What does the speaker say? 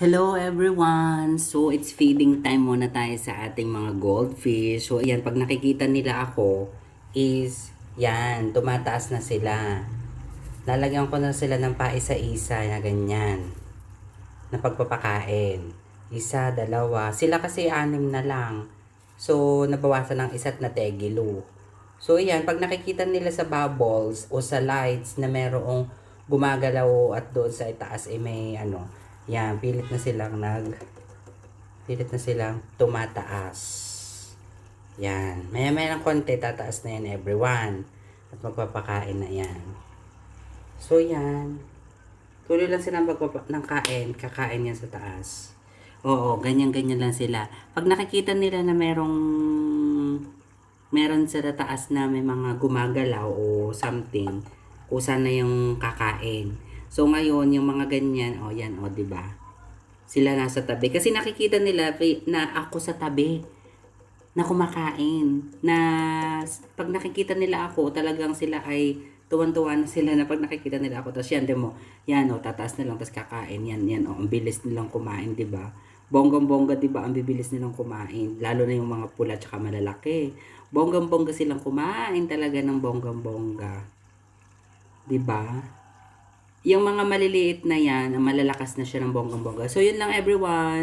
Hello everyone! So, it's feeding time muna tayo sa ating mga goldfish. So, ayan, pag nakikita nila ako, is, yan, tumataas na sila. Lalagyan ko na sila ng paisa-isa na ganyan. Na pagpapakain. Isa, dalawa. Sila kasi anim na lang. So, nabawasan ng isa't na tegilo. So, ayan, pag nakikita nila sa bubbles o sa lights na merong gumagalaw at doon sa itaas ay may ano, yan, pilit na silang nag pilit na silang tumataas. Yan. Maya maya ng konti, tataas na yan everyone. At magpapakain na yan. So, yan. Tuloy lang sila magpapa- ng kain, kakain yan sa taas. Oo, ganyan-ganyan lang sila. Pag nakikita nila na merong meron sa taas na may mga gumagalaw o something, kusa na yung kakain. So ngayon, yung mga ganyan, oh, yan, oh, di ba? Sila nasa tabi. Kasi nakikita nila na ako sa tabi na kumakain. Na pag nakikita nila ako, talagang sila ay tuwan-tuwa na sila na pag nakikita nila ako. Tapos yan, di mo, yan o, tataas na lang, tapos kakain. Yan, yan o, ang bilis nilang kumain, di ba? Bonggang-bongga, di ba? Ang bibilis nilang kumain. Lalo na yung mga pula tsaka malalaki. Bonggang-bongga silang kumain talaga ng bonggang-bongga. Di ba? Yung mga maliliit na yan, malalakas na siya ng bonggang-bongga. So, yun lang everyone.